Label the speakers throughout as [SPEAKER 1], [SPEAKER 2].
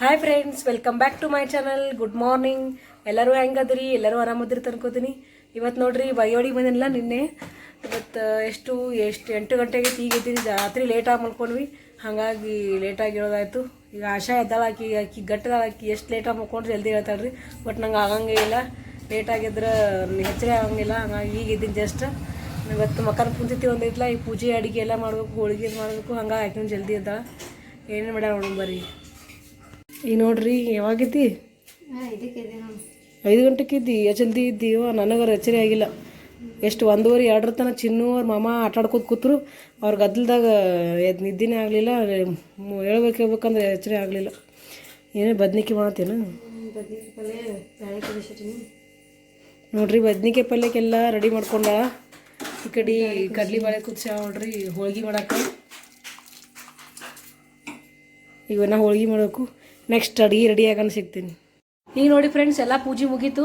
[SPEAKER 1] Hi friends welcome back to my channel good morning ಎಲ್ಲರೂ ಹೆಂಗದ್ರಿ? ಎಲ್ಲರೂ ಆರಾಮದ್ರಿ ಅನ್ಕೋತೀನಿ ಇವತ್ತು ನೋಡ್ರಿ ಬಯೋಡಿ ಬಂದಿಲ್ಲ ನಿನ್ನೆ. ಇವತ್ತು ಎಷ್ಟು ಎಷ್ಟು, ಎಂಟು ಗಂಟೆಗೆ ಈಗ ಇದ್ದೀನಿ ರಾತ್ರಿ ಲೇಟಾಗಿ ಮಲ್ಕೊಂಡ್ವಿ. ಹಾಗಾಗಿ ಲೇಟಾಗಿ ಹೇಳೋದಾಯ್ತು ಈಗ ಆಶಾ ಎದ್ದಾಳ ಆಕಿ ಆಕಿ ಗಟ್ಟದಾಳ ಆಕಿ ಎಷ್ಟು ಲೇಟಾಗಿ ಮಲ್ಕೊಂಡ್ರೆ ಜಲ್ದಿ ಹೇಳ್ತಾಳ್ರಿ. ಬಟ್ ನಂಗೆ ಆಗಂಗೇ ಇಲ್ಲ. ಲೇಟಾಗಿದ್ರೆ ಹೆಚ್ಚರೆ ಆಗಂಗಿಲ್ಲ. ಹಂಗಾಗಿ ಈಗ ಇದ್ದೀನಿ ಜಸ್ಟ್ ಇವತ್ತು ಮಕ್ಕಳ ಕುಂತಿತಿ ಒಂದೈತಿಲ್ಲ ಈ ಪೂಜೆ ಅಡುಗೆ ಎಲ್ಲ ಮಾಡಬೇಕು, ಹೋಳಿಗೆ ಮಾಡಬೇಕು. ಹಂಗಾಗಿ ಹಾಕಿನ ಜಲ್ದಿ ಎದ್ದಾಳ. ಏನೇನು ಮಾಡ್ಯಾಳ ನೋಡೋಣ ಬರ್ರಿ. ಈಗ ನೋಡ್ರಿ ಯಾವಾಗಿದ್ದಿ ಐದು ಗಂಟೆಗೆ ಇದ್ದಿ ಎಚ್ಚಲ್ದಿ ಜಲ್ದಿ ಇದ್ದೀವೋ ನನಗರ ಎಚ್ಚರಿ ಆಗಿಲ್ಲ. ಎಷ್ಟು ಒಂದೂವರೆ ಎರಡರ ತನಕ ಚಿನ್ನು ಅವ್ರ ಮಾಮ ಆಟ ಕೂತರು. ಕೂತ್ರು ಅವ್ರ ಗದ್ದಲ್ದಾಗ ಎದ್ದು ನಿದ್ದಿನೇ ಆಗಲಿಲ್ಲ. ಹೇಳ್ಬೇಕು ಹೇಳ್ಬೇಕಂದ್ರೆ ಎಚ್ಚರಿ ಆಗಲಿಲ್ಲ. ಏನೇ ಬದ್ನಿಕೆ ಮಾಡತ್ತೇನು? ನೋಡ್ರಿ ಬದ್ನಿಕಾಯಿ ಪಲ್ಯಕ್ಕೆಲ್ಲ ರೆಡಿ ಮಾಡ್ಕೊಂಡಾಳ. ಈ ಕಡೆ ಕಡ್ಲಿ ಬಾಳೆ ಕುದಿಸ ನೋಡ್ರಿ ಹೋಳ್ಗೆ ಮಾಡಕ್ಕೆ ಈಗ ನಾ ಹೋಳ್ಗೆ ಮಾಡಬೇಕು. ನೆಕ್ಸ್ಟ್ ಅಡುಗೆ ರೆಡಿ ಆಗೋಣ ಸಿಗ್ತೀನಿ. ಈಗ ನೋಡಿ ಫ್ರೆಂಡ್ಸ್ ಎಲ್ಲ ಪೂಜೆ ಮುಗೀತು.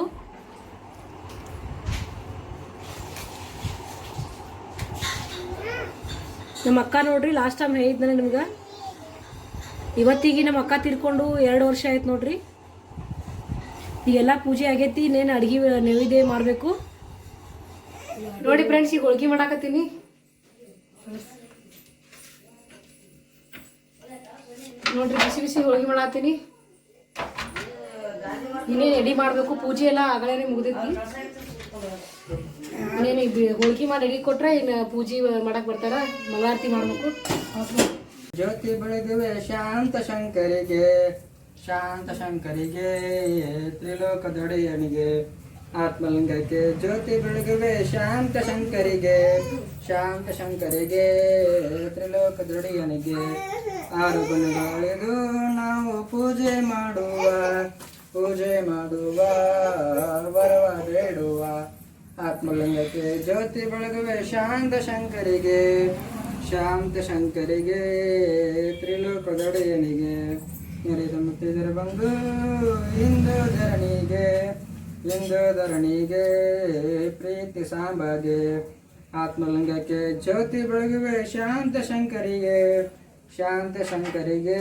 [SPEAKER 1] ನಮ್ಮ ಅಕ್ಕ ನೋಡ್ರಿ ಲಾಸ್ಟ್ ಟೈಮ್ ಹೇಳಿದ್ನಲ್ಲ ನಿಮ್ಗೆ? ಇವತ್ತಿಗೆ ನಮ್ಮ ಅಕ್ಕ ತಿರ್ಕೊಂಡು ಎರಡು ವರ್ಷ ಆಯ್ತು ನೋಡ್ರಿ. ಈಗೆಲ್ಲ ಪೂಜೆ ಆಗೈತಿ, ಇನ್ನೇನು ಅಡುಗೆ ನೈವೇದ್ಯ ಮಾಡಬೇಕು? ನೋಡಿ ಫ್ರೆಂಡ್ಸ್ ಈಗ ಹೋಳ್ಗೆ ಮಾಡಾಕತ್ತೀನಿ. ನೋಡ್ರಿ, ಬಿಸಿ ಬಿಸಿ ಹೋಳಿಗೆ ಮಾಡತ್ತೀನಿ. ಇನ್ನೇನು ರೆಡಿ ಮಾಡಬೇಕು? ಪೂಜೆ ಎಲ್ಲ ಆಗಲೇ ಮುಗಿದೈತಿ. ಇನ್ನೇನು ಹೋಳಿಗೆ ಮಾಡಿ ರೆಡಿ ಕೊಟ್ರೆ ಇನ್ನು ಪೂಜೆ ಮಾಡಕ್ ಬರ್ತಾರ. ಮಂಗಳಾರತಿ ಮಾಡಬೇಕು.
[SPEAKER 2] ಜ್ಯೋತಿ ಬೆಳಗುವೆ ಶಾಂತ ಶಂಕರಿಗೆ ಶಾಂತ ಶಂಕರಿಗೆ ತ್ರಿಲೋಕದೊಡೆಯನಿಗೆ ಆತ್ಮಲಿಂಗಕ್ಕೆ ಜ್ಯೋತಿ ಬೆಳಗುವೆ, ಶಾಂತ ಶಂಕರಿಗೆ ಶಾಂತ ಶಂಕರಿಗೆ ತ್ರಿಲೋಕದೊಡೆಯನಿಗೆ ಆರು ಗುಣಗಳಿದು ನಾವು ಪೂಜೆ ಮಾಡುವ ಪೂಜೆ ಮಾಡುವ ವರವ ಬೇಡುವ ಆತ್ಮಲಿಂಗಕ್ಕೆ ಜ್ಯೋತಿ ಬೆಳಗುವೆ, ಶಾಂತ ಶಂಕರಿಗೆ ಶಾಂತ ಶಂಕರಿಗೆ ತ್ರಿಲೋಕದೊಡೆಯನಿಗೆ ನೆರೆದ ಮುತ್ತಿದರ ಬಂದು ಇಂದು ಧರಣಿಗೆ. ಇಂದು ಧರಣಿಗೆ ಪ್ರೀತಿ ಸಾಂಬಗೆ ಆತ್ಮಲಿಂಗಕ್ಕೆ ಜ್ಯೋತಿ ಬೆಳಗುವೆ ಶಾಂತ ಶಂಕರಿಗೆ ಶಾಂತ ಶಂಕರಿಗೆ,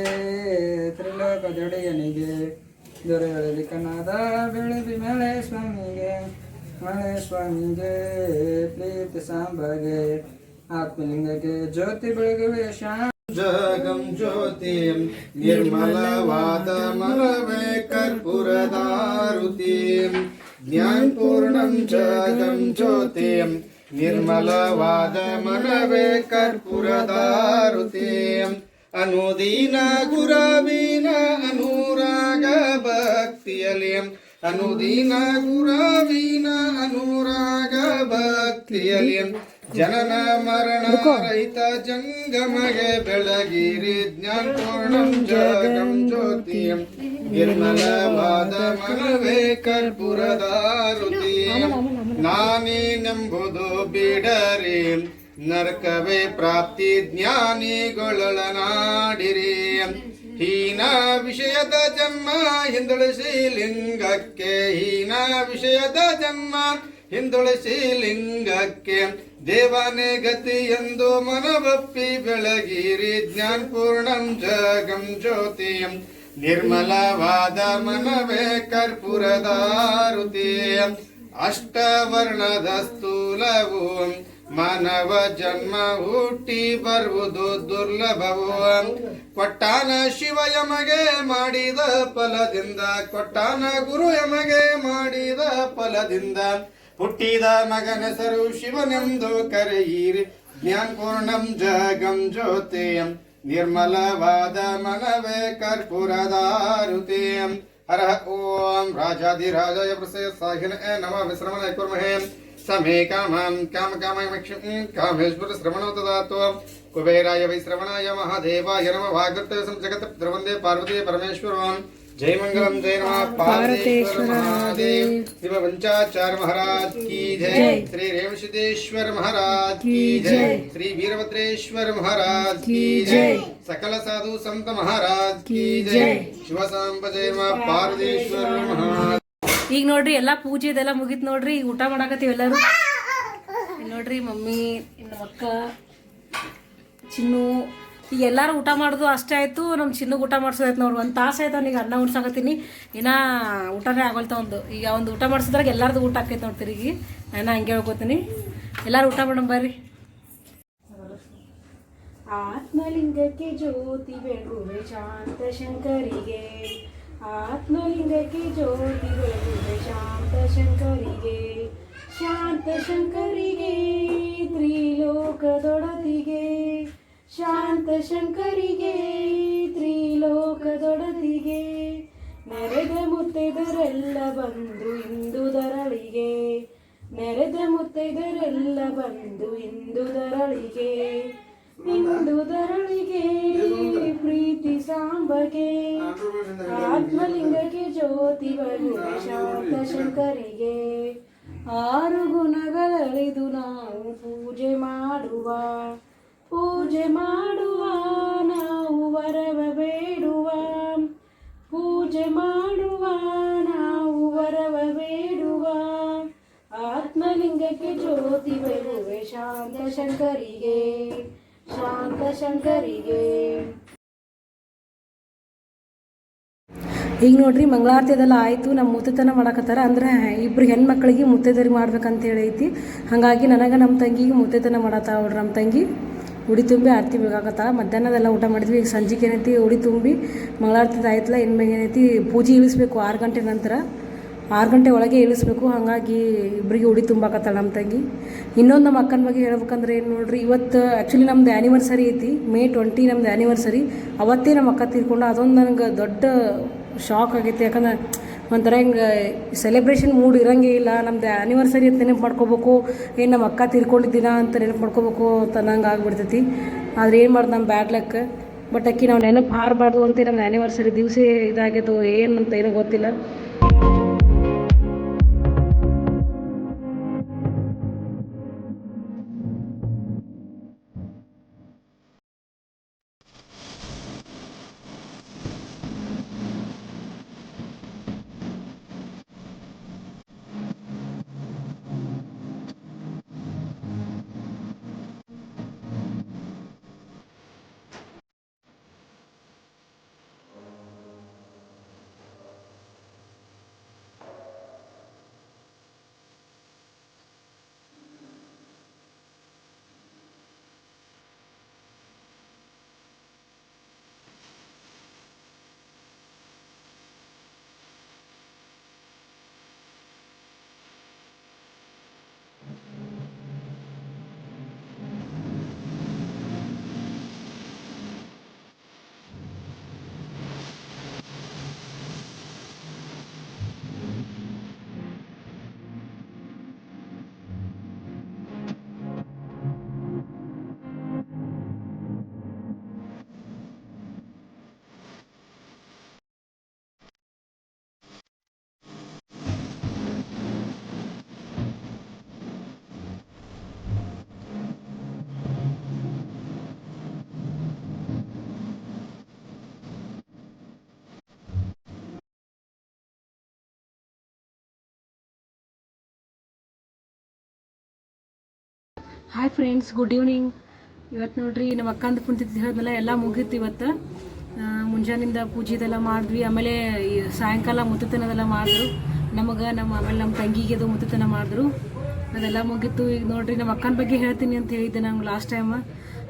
[SPEAKER 2] ತ್ರಿಲೋಕದೊಡೆಯನಿಗೆ ದೊರೆಯಲಿ ಕನ್ನದ ಬೆಳದಿ ಮಳೆ ಸ್ವಾಮಿಗೆ ಮಳೆ ಸ್ವಾಮಿಗೆ, ಪ್ರೀತಿ ಸಾಂಬಗೆ ಆತ್ಮಲಿಂಗಕ್ಕೆ ಜ್ಯೋತಿ ಬೆಳಗುವೆ ಶಾಂತ
[SPEAKER 3] ಜಗಂ ಜ್ಯೋತಿಂ ನಿರ್ಮಲವಾದ ಮನವೇ ಕರ್ಪೂರದಾರುತಿಂ ಜ್ಞಾನಪೂರ್ಣಂ ಜಗಂ ಜ್ಯೋತಿಂ ನಿರ್ಮಲವಾದ ಮನವೇ ಕರ್ಪೂರದಾರುತಿಂ ಅನುದೀನ ಗುರವಿನ ಅನುರಾಗ ಭಕ್ತಿಯಲಿಂ ಅನುದೀನ ಗುರವಿನ ಅನುರಾಗ ಭಕ್ತಿಯಲಿಂ ಜನನ ಮರಣ ರಹಿತ ಜಂಗಮಗೆ ಬೆಳಗಿರಿ ಜ್ಞಾನಪೂರ್ಣಂ ಜಗಂ ಜ್ಯೋತಿಯಂ ನಿರ್ಮಲವಾದ ಮನವೇ ಕರ್ಪೂರದಾರುತಿಯಂ ನಾನೇನೆಂಬುದು ಬಿಡರಿ ನರಕವೇ ಪ್ರಾಪ್ತಿ ಜ್ಞಾನಿಗೊಳನಾಡಿರಿ ಹೀನ ವಿಷಯದ ಜನ್ಮ ಹಿಂದುಳಿಸಿ ಲಿಂಗಕ್ಕೆ ಹೀನ ವಿಷಯದ ಜನ್ಮ ಹಿಂದುಳಿಸಿ ಲಿಂಗಕ್ಕೆ ದೇವನೇ ಗತಿ ಎಂದು ಮನವಪ್ಪಿ ಬೆಳಗಿರಿ ಜ್ಞಾನಪೂರ್ಣಂ ಜಗಂ ಜ್ಯೋತಿಯಂ. ನಿರ್ಮಲವಾದ ಮನವೇ ಕರ್ಪುರದಾರುತಿ ಅಷ್ಟವರ್ಣದ ಸ್ಥೂಲವು ಮಾನವ ಜನ್ಮ ಹುಟ್ಟಿ ಬರುವುದು ದುರ್ಲಭವು. ಕೊಟ್ಟಾನ ಶಿವ ಯಮಗೆ ಮಾಡಿದ ಫಲದಿಂದ, ಕೊಟ್ಟಾನ ಗುರು ಯಮಗೆ ಮಾಡಿದ ಫಲದಿಂದ. ಹುಟ್ಟಿದ ಮಗನೆಸರು ಶಿವನೆಂದು ಕರೆಯಿರಿ ಜ್ಞಾನಪೂರ್ಣಂ ಜಗಂ ಜ್ಯೋತಿಯಂ ನಿರ್ಮಲವಾದ ಮನವೇ ಕರ್ಪೂರದಾರುತಿಯಂ ಹರ ಓಂ ರಾಜಾಧಿರಾಜಾಯ ಪ್ರಸಯ ಸಾಹಿನ ನಮ ವಿಶ್ರಮಣ ಕುರ್ಮಹೇ ಸಮೇ ಕಾಮಂ ಕಾಮ ಕಾಮಕ್ಷಂ ಕಾಮೇಶ್ವರ ಶ್ರವಣೋ ದದಾತು ಕುಬೇರಾಯ ವೈ ಶ್ರವಣಾಯ ಮಹಾದೇವಾಯ ನಮ ವಾಗರ್ತ ಜಗತ್ ದ್ರವಂದೇ ಪಾರ್ವತಿ ಪರಮೇಶ್ವರಂ जय मंगलम जय नमः पार्वतीश्वर महादेव शिव पंचाचार्य महाराज की जय श्री रेमसिद्धेश्वर महाराज की जय श्री वीरभद्रेश्वर महाराज की जय सकल साधु संत महाराज की जय शिव सांब जय नमः पार्वतीश्वर महाराज
[SPEAKER 1] ಈಗ ನೋಡ್ರಿ ಎಲ್ಲ ಪೂಜೆ ಇದೆಲ್ಲ ಮುಗೀತು ನೋಡ್ರಿ ಈಗ ಊಟ ಮಾಡಾಕತ್ತೀವಿ ಎಲ್ಲರೂ ಇಲ್ಲಿ ನೋಡ್ರಿ ಮಮ್ಮಿ ಇನ್ನು ಅಕ್ಕ ಚಿನ್ನು ಈಗ ಎಲ್ಲರೂ ಊಟ ಮಾಡೋದು ಅಷ್ಟೇ ಆಯಿತು ನಮ್ಮ ಚಿನ್ನಗೆ ಊಟ ಮಾಡಿಸೋದಾಯ್ತು ನೋಡು, ಒಂದು ತಾಸು ಆಯ್ತು ಅವ್ನಿಗೆ ಅನ್ನ ಉಣ್ಸಾಕತ್ತೀನಿ. ಇನ್ನೂ ಊಟನೇ ಆಗೋಲ್ತ ಒಂದು ಈಗ ಒಂದು ಊಟ ಮಾಡಿಸಿದ್ರಾಗ ಎಲ್ಲರದು ಊಟ ಆಕೈತೆ ನೋಡಿ ತಿರುಗಿ. ನಾನು ಹಂಗೆ ಹೇಳ್ಕೊತೀನಿ. ಎಲ್ಲರೂ ಊಟ ಮಾಡೋಣ ಬರ್ರಿ ಆತ್ಮಲಿಂಗಕ್ಕೆ ಜ್ಯೋತಿ ಬೆಳಗುವೆ ಶಾಂತ ಶಂಕರಿಗೆ ಆತ್ಮಲಿಂಗಕ್ಕೆ ಜ್ಯೋತಿ ಬೆಳಗುವೆ ಶಾಂತ ಶಂಕರಿಗೆ ಶಾಂತ ಶಂಕರಿಗೆ ತ್ರಿಲೋಕದೊಡತಿಗೆ. ಶಾಂತ ಶಂಕರಿಗೆ, ತ್ರಿಲೋಕದೊಡತಿಗೆ, ನೆರೆದ ಮುತ್ತೈದರೆಲ್ಲ ಬಂದು ಇಂದು ದರಳಿಗೆ, ನೆರೆದ ಮುತ್ತೈದರೆಲ್ಲ ಬಂದು ಇಂದು ದರಳಿಗೆ ದರಳಿಗೆ, ಪ್ರೀತಿ ಸಾಂಬಗೆ, ಆತ್ಮಲಿಂಗಕ್ಕೆ ಜ್ಯೋತಿ ಬಂದು ಶಾಂತ ಶಂಕರಿಗೆ, ಆರು ಗುಣಗಳಳಿದು ನಾವು ಪೂಜೆ ಮಾಡುವ ಪೂಜೆ ಮಾಡುವ, ನಾವು ವರವ ಬೇಡುವ. ಪೂಜೆ ಮಾಡುವ, ನಾವು ವರವ ಬೇಡುವ. ಆತ್ಮಲಿಂಗಕ್ಕೆ ಜ್ಯೋತಿ ಬೆಳುವೆ ಶಾಂತ ಶಂಕರಿಗೆ ಶಾಂತ ಶಂಕರಿಗೆ ಈಗ ನೋಡ್ರಿ, ಮಂಗಳಾರತಿ ಆಯಿತು. ನಮ್ಮ ಮುತ್ತತನ ಮಾಡಕತ್ತಾರ. ಅಂದ್ರೆ ಇಬ್ರು ಹೆಣ್ಮಕ್ಳಿಗೆ ಮುತ್ತೈದರಿಗೆ ಮಾಡ್ಬೇಕಂತ ಹೇಳೈತಿ. ಹಾಗಾಗಿ ನನಗೆ ನಮ್ಮ ತಂಗಿಗೆ ಮುತ್ತೈತನ ಮಾಡತ್ತಾವ್ರಿ ನೋಡ್ರಿ ನಮ್ಮ ತಂಗಿ. ಉಡಿ ತುಂಬಿ ಆರತಿ ಬೆಳಗಾಕತ್ತಾಳ. ಮಧ್ಯಾಹ್ನದೆಲ್ಲ ಊಟ ಮಾಡಿದ್ವಿ. ಈಗ ಸಂಜೆಗೆ ಏನೈತಿ? ಉಡಿ ತುಂಬಿ ಮಂಗಳಾರತಿ ಆಯ್ತಲ್ಲ ಇನ್ನು ಏನೈತಿ? ಪೂಜೆ ಇಳಿಸ್ಬೇಕು ಆರು ಗಂಟೆ ನಂತರ. ಆರು ಗಂಟೆ ಒಳಗೆ ಇಳಿಸ್ಬೇಕು. ಹಾಗಾಗಿ ಇಬ್ಬರಿಗೆ ಉಡಿ ತುಂಬಾಕತ್ತಾಳ ನಮ್ಮ ತಂಗಿ. ಇನ್ನೊಂದು ನಮ್ಮ ಅಕ್ಕನ ಬಗ್ಗೆ ಹೇಳ್ಬೇಕಂದ್ರೆ ಏನು ನೋಡ್ರಿ, ಇವತ್ತು ಆ್ಯಕ್ಚುಲಿ ನಮ್ಮದು ಆ್ಯನಿವರ್ಸರಿ ಐತಿ. ಮೇ ಟ್ವೆಂಟಿ ನಮ್ಮದು ಆ್ಯನಿವರ್ಸರಿ ಅವತ್ತೇ ನಮ್ಮ ಅಕ್ಕ ತೀರ್ಕೊಂಡು. ಅದೊಂದು ನನಗೆ ದೊಡ್ಡ ಶಾಕ್ ಆಗೈತಿ. ಯಾಕಂದ್ರೆ ಒಂಥರ ಹಿಂಗೆ ಸೆಲೆಬ್ರೇಷನ್ ಮೂಡ್ ಇರಂಗೇ ಇಲ್ಲ, ನಮ್ದು ಆ್ಯನಿವರ್ಸರಿ ಅಂತ ನೆನಪು ಮಾಡ್ಕೋಬೇಕು, ಏನು ನಮ್ಮ ಅಕ್ಕ ತೀರ್ಕೊಂಡಿದ್ದೀನ ಅಂತ ನೆನಪು ಮಾಡ್ಕೋಬೇಕು ಅಂತ ನಂಗೆ ಆಗ್ಬಿಡ್ತೈತಿ. ಆದ್ರೆ ಏನು ಮಾಡ್ದು ನಮ್ಮ ಬ್ಯಾಡ್ ಲಕ್ ಬಟ್ ಅಕ್ಕಿ ನಾವು ನೆನಪು ಹಾರಬಾರ್ದು ಅಂತ ನಮ್ಮ ಆ್ಯನಿವರ್ಸರಿ ದಿವಸ ಏನು ಅಂತ ಏನೂ ಗೊತ್ತಿಲ್ಲ. ಹಾಯ್ ಫ್ರೆಂಡ್ಸ್ ಗುಡ್ ಈವ್ನಿಂಗ್ ಇವತ್ತು ನೋಡ್ರಿ ನಮ್ಮ ಅಕ್ಕಂದು ಕುಂತಿದ್ದು ಹೇಳಿದ್ನಲ್ಲ ಎಲ್ಲ ಮುಗೀತು ಇವತ್ತು. ಮುಂಜಾನಿಂದ ಪೂಜೆದೆಲ್ಲ ಮಾಡಿದ್ವಿ. ಆಮೇಲೆ ಈ ಸಾಯಂಕಾಲ ಮುತ್ತತನದೆಲ್ಲ ಮಾಡಿದ್ರು. ನಮಗೆ, ನಮ್ಮ ಆಮೇಲೆ ನಮ್ಮ ತಂಗಿಗೆ ಅದು ಮುತ್ತತನ ಮಾಡಿದ್ರು. ಅದೆಲ್ಲ ಮುಗೀತು. ಈಗ ನೋಡ್ರಿ ನಮ್ಮ ಅಕ್ಕನ ಬಗ್ಗೆ ಹೇಳ್ತೀನಿ ಅಂತ ಹೇಳಿದ್ದೆ ನಂಗೆ ಲಾಸ್ಟ್ ಟೈಮ್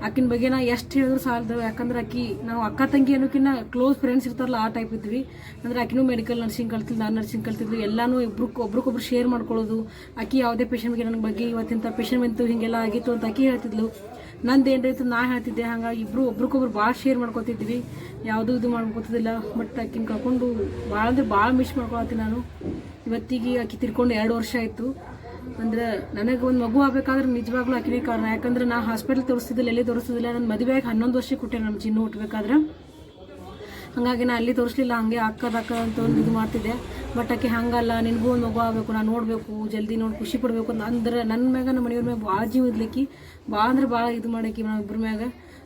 [SPEAKER 1] ಆಕಿನ ಬಗ್ಗೆ ನಾ ಎಷ್ಟು ಹೇಳಿದ್ರು ಸಾಲದು ಯಾಕಂದ್ರೆ ಅಕ್ಕಿ ನಾವು ಅಕ್ಕ ತಂಗಿ ಅನ್ನೋಕಿನ್ನ ಕ್ಲೋಸ್ ಫ್ರೆಂಡ್ಸ್ ಇರ್ತಾರಲ್ಲ ಆ ಟೈಪ್ ಇದ್ವಿ. ಅಂದ್ರೆ ಆಕಿನೂ ಮೆಡಿಕಲ್ ನರ್ಸಿಂಗ್ ಕಲ್ತಿದ್ದು ನಾನು ನರ್ಸಿಂಗ್ ಕಲ್ತಿದ್ದು ಎಲ್ಲನೂ ಇಬ್ರು ಒಬ್ರಿಗೊಬ್ರು ಶೇರ್ ಮಾಡ್ಕೊಳ್ಳೋದು. ಅಕ್ಕಿ ಯಾವುದೇ ಪೇಷಂಟ್ ಬಗ್ಗೆ ನನ್ನ ಬಗ್ಗೆ ಇವತ್ತಿಂಥ ಪೇಷಂಟ್ ಬಂತು, ಹೀಗೆಲ್ಲ ಆಗಿತ್ತು ಅಂತ ಅಕ್ಕಿ ಹೇಳ್ತಿದ್ಲು. ನಂದು ಏನಾಯ್ತು ನಾ ಹೇಳ್ತಿದ್ದೆ, ಹಂಗಾಗಿ ಇಬ್ರು ಒಬ್ರಿಗೊಬ್ರು ಭಾಳ ಶೇರ್ ಮಾಡ್ಕೊತಿದ್ವಿ. ಯಾವುದೂ ಇದು ಮಾಡ್ಕೊತಿದ್ದಿಲ್ಲ ಬಟ್ ಆಕಿನ ಕರ್ಕೊಂಡು ಭಾಳ ಅಂದ್ರೆ ಭಾಳ ಮಿಸ್ ಮಾಡ್ಕೊಳತ್ತೀನಿ ನಾನು. ಇವತ್ತಿಗೆ ಅಕ್ಕಿ ತಿರ್ಕೊಂಡು ಎರಡು ವರ್ಷ ಆಯಿತು. ಅಂದ್ರೆ ನನಗೆ ಒಂದು ಮಗು ಆಗ್ಬೇಕಾದ್ರೆ ನಿಜವಾಗ್ಲೂ ಆಕಿನೇ ಕಾರಣ. ಯಾಕಂದ್ರೆ ನಾ ಹಾಸ್ಪಿಟಲ್ ತೋರಿಸ್ತಿದ್ದಿಲ್ಲ, ಎಲ್ಲಿ ತೋರಿಸ್ತಿದ್ದಿಲ್ಲ ನನ್ನ ಮದುವೆಯಾಗಿ ಹನ್ನೊಂದು ವರ್ಷಕ್ಕೆ ಕೊಟ್ಟೆ ನಮ್ಮ ಚಿನ್ನು ಹುಟ್ಟಬೇಕಾದ್ರೆ ಹಾಗಾಗಿ ನಾ ಅಲ್ಲಿ ತೋರಿಸ್ಲಿಲ್ಲ, ಹಂಗೆ ಅಕ್ಕದ ಅಕ್ಕ ಅಂತ ಒಂದು ಇದು ಮಾಡ್ತಿದ್ದೆ. ಬಟ್ ಆಕೆ ಹಂಗಲ್ಲ, ನಿನಗೂ ಒಂದು ಮಗು ಆಗಬೇಕು, ನಾನು ನೋಡಬೇಕು, ಜಲ್ದಿ ನೋಡಿ, ಖುಷಿ ಪಡಬೇಕು ಅಂತ ಅಂದ್ರೆ ನನ್ನ ಮ್ಯಾಗ ನಮ್ಮ ಮನೆಯವ್ರ ಮ್ಯಾಗ ಭಾಳ ಜೀವ ಭಾಳ ಅಂದ್ರೆ ಭಾಳ ಇದು ಮಾಡಕ್ಕೆ ನಾವು ಇಬ್ಬರ ಮ್ಯಾಗ.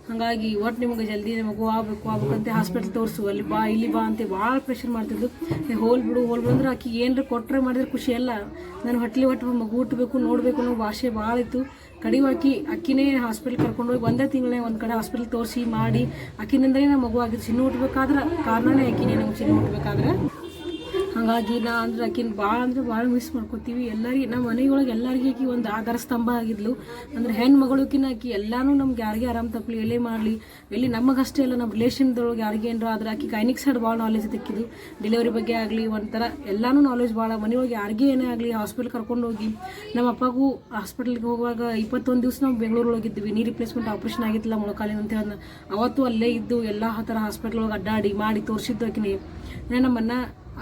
[SPEAKER 1] ಹಾಗಾಗಿ ಒಟ್ಟು ನಿಮಗೆ ಜಲ್ದಿ ಮಗು ಆಗ್ಬೇಕು ಅಂತ ಹಾಸ್ಪಿಟ್ಲ್ ತೋರಿಸು, ಅಲ್ಲಿ ಬಾ, ಇಲ್ಲಿ ಬಾ ಅಂತ ಭಾಳ ಪ್ರೆಷರ್ ಮಾಡ್ತಿದ್ದು ಹೋಲ್ ಬಿಡು ಹೋಲ್ ಬಿಡು ಅಂದ್ರೆ ಆಕಿ ಏನರ ಕೊಟ್ಟರೆ ಮಾಡಿದ್ರೆ ಖುಷಿ ಅಲ್ಲ. ನಾನು ಹೊಟ್ಟಲಿ ಹೊಟ್ಟು ಮಗು ಹುಟ್ಟಬೇಕು, ನೋಡಬೇಕು ಅನ್ನೋ ಭಾಷೆ ಭಾಳ ಇತ್ತು. ಕಡಿಮೆ ಆಕಿ ಅಕ್ಕಿನೇ ಹಾಸ್ಪಿಟ್ಲ್ ಕರ್ಕೊಂಡು ಹೋಗಿ ಒಂದೇ ತಿಂಗಳೇ ಒಂದು ಕಡೆ ಹಾಸ್ಪಿಟ್ಲ್ ತೋರಿಸಿ, ಮಾಡಿ ಅಕ್ಕಿನಿಂದಲೇ ನಮ್ಮ ಮಗು ಆಗಿದ್ದು. ಚಿನ್ನ ಹುಟ್ಬೇಕಾದ್ರೆ ಕಾರಣನೇ ಅಕ್ಕಿನೇ ನಮ್ಗೆ ಚಿನ್ನ ಹಾಗಾಗಿ ಅಂದ್ರೆ ಆಕಿನ ಭಾಳ ಅಂದ್ರೆ ಭಾಳ ಮಿಸ್ ಮಾಡ್ಕೋತೀವಿ. ಎಲ್ಲರಿಗೆ ನಮ್ಮ ಮನೆಯೊಳಗೆ ಎಲ್ಲರಿಗೆ ಆಕಿ ಒಂದು ಆಧಾರ ಸ್ತಂಭ ಆಗಿದ್ಲು. ಅಂದ್ರೆ ಹೆಣ್ಣು ಮಗಳುಕಿನ ಆಕಿ ಎಲ್ಲಾನು ನಮ್ಗೆ ಯಾರಿಗೆ ಆರಾಮ್ ತಪ್ಪಲಿ ಎಲ್ಲೇ ಮಾಡಲಿ. ಎಲ್ಲಿ ನಮಗಷ್ಟೇ ಅಲ್ಲ ನಮ್ಮ ರಿಲೇಷನ್ದೊಳಗೆ ಯಾರಿಗೆ ಏನಾರ ಆದ್ರೆ ಆಕಿ ಗೈನಿಕ್ ಸೈಡ್ ಭಾಳ ನಾಲೆಜ್ ಸಿಕ್ಕಿದ್ದು ಡೆಲಿವರಿ ಬಗ್ಗೆ ಆಗಲಿ, ಒಂಥರ ಎಲ್ಲಾನು ನಾಲೆಜ್ ಭಾಳ ಮನೆಯೊಳಗೆ ಯಾರಿಗೆ ಏನೇ ಆಗಲಿ ಹಾಸ್ಪಿಟಲ್ ಕರ್ಕೊಂಡು ಹೋಗಿ. ನಮ್ಮ ಅಪ್ಪಗೂ ಹಾಸ್ಪಿಟಲ್ಗೆ ಹೋಗುವಾಗ ಇಪ್ಪತ್ತೊಂದು ದಿವಸ ನಾವು ಬೆಂಗಳೂರೊಳಗಿದ್ವಿ ನೀ ರಿಪ್ಲೇಸ್ಮೆಂಟ್ ಆಪ್ರೇಷನ್ ಆಗಿತ್ತಲ್ಲ ಮೊಳಕಾಲಿನ ಅಂತ ಹೇಳಿ ಅವತ್ತು ಅಲ್ಲೇ ಇದ್ದು ಎಲ್ಲ ಥರ ಹಾಸ್ಪಿಟ್ಲ್ ಒಳಗೆ ಅಡ್ಡಾಡಿ, ಮಾಡಿ ತೋರಿಸಿದ್ದು ಆಕಿನಿ. ನಮ್ಮನ್ನ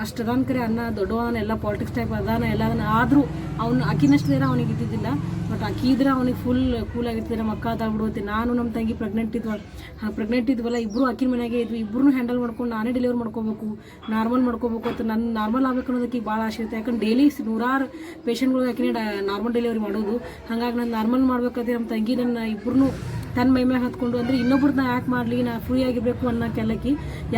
[SPEAKER 1] ಅಷ್ಟು ಅದಾನ ಕರೆ ಅನ್ನ ದೊಡ್ಡವನ ಎಲ್ಲ ಪಾಲಿಟಿಕ್ಸ್ ಟೈಪ್ ಅದಾನ ಎಲ್ಲ ಆದರೂ ಅವ್ನು ಅಕ್ಕಿನಷ್ಟು ದೇರ ಅವನಿಗೆ ಇದ್ದಿದ್ದಿಲ್ಲ. ಬಟ್ ಅಕ್ಕಿ ಇದ್ರೆ ಅವನಿಗೆ ಫುಲ್ ಕೂಲ್ ಆಗಿರ್ತಿದ್ರೆ ಮಕ್ಕ ಅಕ್ಕ ಅದಾಗ್ಬಿಡುತ್ತೆ ನಾನು ನಮ್ಮ ತಂಗಿ ಪ್ರೆಗ್ನೆಂಟ್ ಇದ್ವಲ್ಲ ಪ್ರೆಗ್ನೆಂಟ್ ಇದ್ವಲ್ಲ ಇಬ್ಬರು ಅಕ್ಕಿನ ಮನೆಗೆ ಇದ್ವಿ ಇಬ್ಬರು ಹ್ಯಾಂಡಲ್ ಮಾಡ್ಕೊಂಡು ನಾನೇ ಡೆಲಿವರಿ ಮಾಡ್ಕೋಬೇಕು ನಾರ್ಮಲ್ ಮಾಡ್ಕೋಬೇಕು ಅಂತ ನನ್ನ ನಾರ್ಮಲ್ ಆಗ್ಬೇಕು ಅನ್ನೋದಕ್ಕೆ ಭಾಳ ಆಸೆ ಇರುತ್ತೆ. ಯಾಕಂದ್ರೆ ಡೈಲಿ ನೂರಾರು ಪೇಷಂಟ್ಗಳಿಗೆ ಅಕ್ಕಿನೇ ನಾರ್ಮಲ್ ಡೆಲಿವರಿ ಮಾಡೋದು. ಹಾಗಾಗಿ ನಾನು ನಾರ್ಮಲ್ ಮಾಡ್ಬೇಕಾದ್ರೆ ನಮ್ಮ ತಂಗಿ ನನ್ನ ಇಬ್ಬರು ತನ್ನ ಮೈ ಮ್ಯಾಗ ಹೊತ್ಕೊಂಡು ಅಂದ್ರೆ ಇನ್ನೊಬ್ರನ್ನ ಯಾಕೆ ಮಾಡಲಿ? ನಾ ಫ್ರೀ ಆಗಿರ್ಬೇಕು ಅನ್ನೋ ಕೆಲಕಿ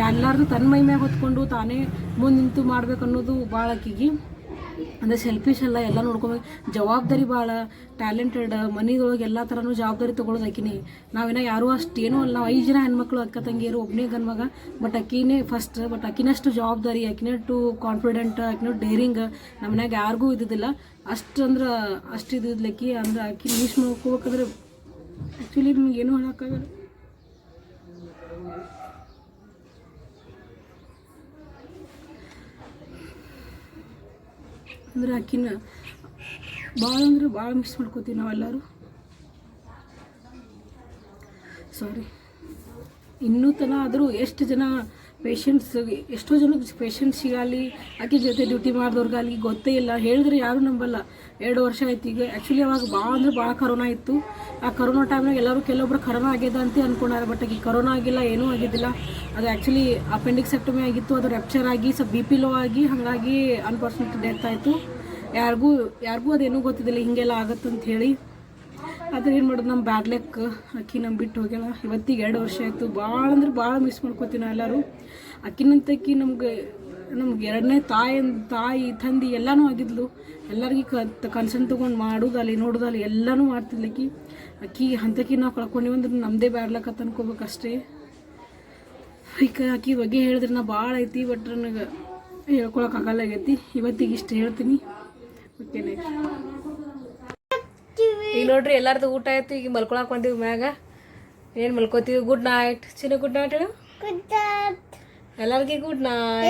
[SPEAKER 1] ಎಲ್ಲಾರ್ದು ತನ್ನ ಮೈ ಮ್ಯಾಗ ಹೊತ್ಕೊಂಡು ತಾನೇ ಮುಂದೆ ನಿಂತು ಮಾಡ್ಬೇಕು ಅನ್ನೋದು ಭಾಳ ಆಕಿಗೆ ಅಂದರೆ ಸೆಲ್ಫಿಶ್ ಅಲ್ಲ, ಎಲ್ಲ ನೋಡ್ಕೊಬೇಕು. ಜವಾಬ್ದಾರಿ ಭಾಳ ಟ್ಯಾಲೆಂಟೆಡ್ ಮನಿದೊಳಗೆ ಎಲ್ಲ ಥರನೂ ಜವಾಬ್ದಾರಿ ತೊಗೊಳೋದು ಆಕಿನಿ ನಾವೇನೋ ಯಾರೂ ಅಷ್ಟು ಏನೂ ಅಲ್ಲ, ನಾವು ಐದು ಜನ ಹೆಣ್ಮಕ್ಳು, ಅಕ್ಕ ತಂಗಿಯರು ಒಬ್ಬನೇ ಗನ್ಮಗ ಬಟ್ ಅಕ್ಕಿನೇ ಫಸ್ಟ್ ಬಟ್ ಅಕ್ಕಿನಷ್ಟು ಜವಾಬ್ದಾರಿ ಅಕ್ಕಿನಷ್ಟು ಕಾನ್ಫಿಡೆಂಟ್ ಅಕ್ಕಿನ ಡೇರಿಂಗ್ ನಮ್ಮನ್ಯಾಗ ಯಾರಿಗೂ ಇದ್ದಿದ್ದಿಲ್ಲ. ಅಷ್ಟು ಅಂದ್ರೆ, ಅಷ್ಟು ಇದ್ದಿದ್ಲಕ್ಕಿ ಅಂದ್ರೆ ಅಕ್ಕಿ ಇಂಗ್ಲೀಷ್ ಮಾಡ್ಕೋಬೇಕಂದ್ರೆ ಆ್ಯಕ್ಚುಲಿ ನಿಮ್ಗೆ ಏನು ಹೇಳೋಕ್ಕಾಗಲ್ಲ. ಅಂದ್ರೆ ಆಕಿನ ಭಾಳ ಅಂದ್ರೆ ಭಾಳ ಮಿಸ್ ಮಾಡ್ಕೋತೀವಿ ನಾವೆಲ್ಲರೂ. ಸಾರಿ ಇನ್ನೂ ತನ ಆದರೂ ಎಷ್ಟು ಜನ ಪೇಷಂಟ್ಸ್ ಎಷ್ಟೋ ಜನಕ್ಕೆ ಪೇಷಂಟ್ಸಿಗಾಗಲಿ ಆಕೆ ಜೊತೆ ಡ್ಯೂಟಿ ಮಾಡಿದವ್ರಿಗಾಲಿ ಗೊತ್ತೇ ಇಲ್ಲ. ಹೇಳಿದ್ರೆ ಯಾರೂ ನಂಬಲ್ಲ. ಎರಡು ವರ್ಷ ಆಯ್ತು ಈಗ. ಆ್ಯಕ್ಚುಲಿ ಅವಾಗ ಭಾಳ ಅಂದ್ರೆ ಭಾಳ ಕರೋನಾ ಇತ್ತು. ಆ ಕರೋನಾ ಟೈಮ್ನಾಗ ಎಲ್ಲರೂ ಕೆಲವೊಬ್ರು ಕರೋನಾ ಆಗ್ಯದ ಅಂತ ಅಂದ್ಕೊಂಡಾರ ಬಟ್ ಈಗ ಕರೋನಾ ಆಗಿಲ್ಲ, ಏನೂ ಆಗಿದ್ದಿಲ್ಲ. ಅದು ಆ್ಯಕ್ಚುಲಿ ಅಪೆಂಡಿಕ್ಸೆಕ್ಟಮಿ ಆಗಿತ್ತು. ಅದು ರೆಪ್ಚರ್ ಆಗಿ, ಸ್ವಲ್ಪ ಬಿ ಪಿ ಲೋ ಆಗಿ, ಹಾಗಾಗಿ ಅನ್ಫಾರ್ಚುನೇಟ್ ಡೆತ್ ಆಯಿತು. ಯಾರಿಗೂ ಯಾರಿಗೂ ಅದೇನೂ ಗೊತ್ತಿದ್ದಿಲ್ಲ. ಹಿಂಗೆಲ್ಲ ಆಗತ್ತಂತ ಹೇಳಿ. ಆದ್ರೆ ಏನು ಮಾಡೋದು ನಮ್ಮ ಬ್ಯಾಡ್ ಲೆಕ್ ಅಕ್ಕಿ ನಮ್ಮ ಬಿಟ್ಟು ಹೋಗ್ಯಾಳ. ಇವತ್ತಿಗೆ ಎರಡು ವರ್ಷ ಆಯಿತು. ಭಾಳ ಅಂದ್ರೆ ಭಾಳ ಮಿಸ್ ಮಾಡ್ಕೋತೀವಿ ನಾವು ಎಲ್ಲರೂ. ಅಕ್ಕಿನಂತಕ್ಕಿ ನಮ್ಗೆ ನಮ್ಗೆ ಎರಡನೇ ತಾಯಿ ತಾಯಿ, ತಂದಿ ಎಲ್ಲನೂ ಆಗಿದ್ಲು. ಎಲ್ಲರಿಗೂ ಕ ಕನ್ಸರ್ನ್ ತೊಗೊಂಡು ಮಾಡೋದಲ್ಲಿ ನೋಡೋದಲ್ಲಿ ಎಲ್ಲನೂ ಮಾಡ್ತಿದ್ಲಕ್ಕಿ ಅಕ್ಕಿ. ಹಂತಕ್ಕಿ ನಾವು ಕಳ್ಕೊಂಡಿವಿ ಅಂದ್ರೆ ನಮ್ಮದೇ ಬ್ಯಾಡ್ ಲಕ್ ಅಷ್ಟೇ. ಈಗ ಅಕ್ಕಿ ಬಗ್ಗೆ ಹೇಳಿದ್ರೆ ನಾ ಭಾಳ ಐತಿ ಬಟ್ ನನಗೆ ಹೇಳ್ಕೊಳಕ್ಕಾಗಲ್ಲ ಆಗೈತಿ ಇವತ್ತಿಗೆ ಇಷ್ಟು ಹೇಳ್ತೀನಿ. ಓಕೆ ನೆಕ್ಸ್ಟ್ ಈಗ ನೋಡ್ರಿ ಎಲ್ಲಾರ್ದು ಊಟ ಆಯ್ತು ಈಗ ಮಲ್ಕೊಳಕ್ ಬಂದೀವಿ ಮ್ಯಾಗ. ಏನು ಮಲ್ಕೋತೀವಿ? ಗುಡ್ ನೈಟ್ ಚಿನ್ನ ಗುಡ್ ನೈಟ್ ಹೇಳು ಎಲ್ಲರಿಗೂ ಗುಡ್ ನೈಟ್